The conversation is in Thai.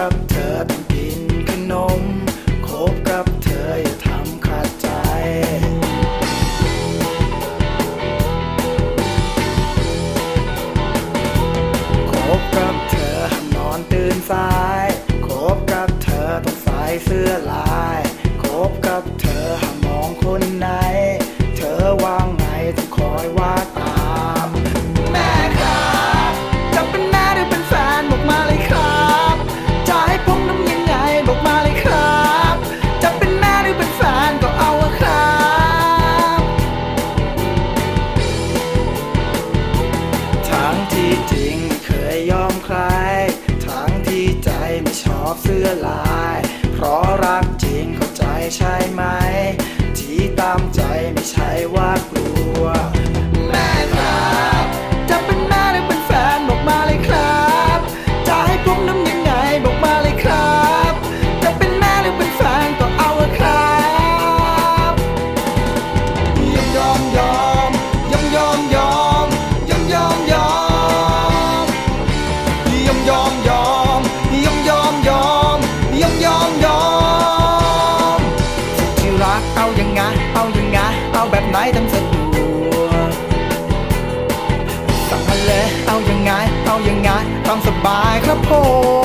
รับเธอเป็นดินขนม ใคร ทั้งที่ใจไม่ชอบเสื้อลาย เพราะรักจริงเข้าใจใช่ไหม ที่ตามใจไม่ใช่ว่า เอาแบบไหนทำสะดวกสั่งมาเลยเอายังไง เอายังไงต้องสบายครับผม